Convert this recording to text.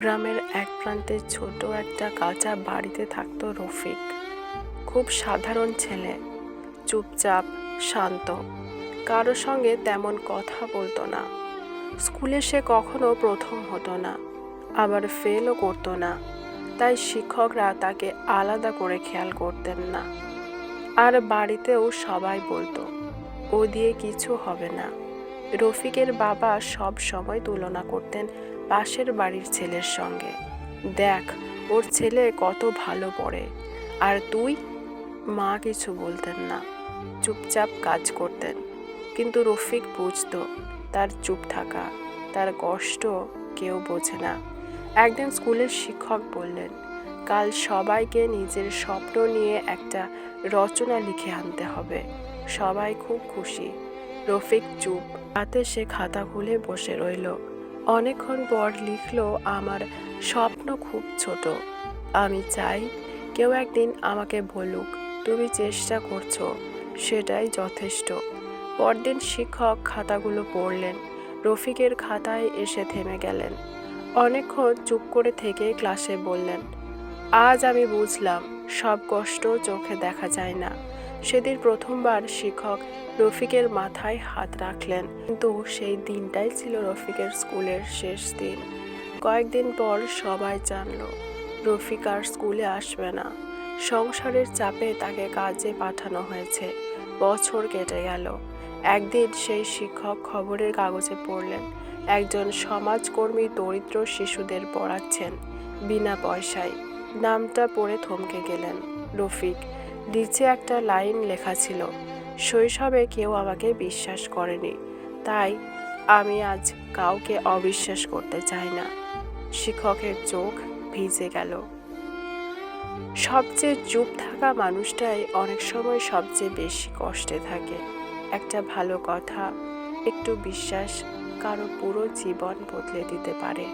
গ্রামের এক প্রান্তে ছোট একটা কাঁচা বাড়িতে থাকতো রফিক। খুব সাধারণ ছেলে, চুপচাপ, শান্ত। কারও সঙ্গে তেমন কথা বলতো না। স্কুলে সে কখনো প্রথম হতো না, আবার ফেলও করতো না। তাই শিক্ষকরা তাকে আলাদা করে খেয়াল করতেন না। আর বাড়িতেও সবাই বলতো, ও দিয়ে কিছু হবে না। রফিকের বাবা সব সময় তুলনা করতেন পাশের বাড়ির ছেলের সঙ্গে। দেখ, ওর ছেলে কত ভালো পড়ে। আর তুই? মা কিছু বলতেন না। চুপচাপ কাজ করতেন। কিন্তু রফিক বুঝতো, তার চুপ থাকা, তার কষ্ট কেউ বোঝে না। একদিন স্কুলের শিক্ষক বললেন, কাল সবাইকে নিজের স্বপ্ন নিয়ে একটা রচনা লিখে আনতে হবে। সবাই খুব খুশি। রফিক চুপ, হাতে সে খাতা খুলে বসে রইল। অনেকক্ষণ পর লিখল, আমার স্বপ্ন খুব ছোট। আমি চাই কেউ একদিন আমাকে বলুক, তুমি চেষ্টা করছ, সেটাই যথেষ্ট। পরদিন শিক্ষক খাতাগুলো পড়লেন। রফিকের খাতায় এসে থেমে গেলেন। অনেকক্ষণ চুপ করে থেকে ক্লাসে বললেন, আজ আমি বুঝলাম, সব কষ্ট চোখে দেখা যায় না। সেদিন প্রথমবার শিক্ষক রফিকের মাথায় হাত রাখলেন। কিন্তু সেই দিনটাই ছিল রফিকের স্কুলের শেষ দিন। কয়েকদিন পর সবাই জানল, রফিক আর স্কুলে আসবে না। সংসারের চাপে তাকে কাজে পাঠানো হয়েছে। বছর কেটে গেল। একদিন সেই শিক্ষক খবরের কাগজে পড়লেন, একজন সমাজকর্মী দরিদ্র শিশুদের পড়াচ্ছেন, বিনা পয়সায়। নামটা পড়ে থমকে গেলেন রফিক। নিচে একটা লাইন লেখা ছিল, শৈশবে কেউ আমাকে বিশ্বাস করেনি, তাই আমি আজ কাউকে অবিশ্বাস করতে চাই না। শিক্ষকের চোখ ভিজে গেল। সবচেয়ে চুপ থাকা মানুষটাই অনেক সময় সবচেয়ে বেশি কষ্টে থাকে। একটা ভালো কথা, একটু বিশ্বাস, কারও পুরো জীবন বদলে দিতে পারে।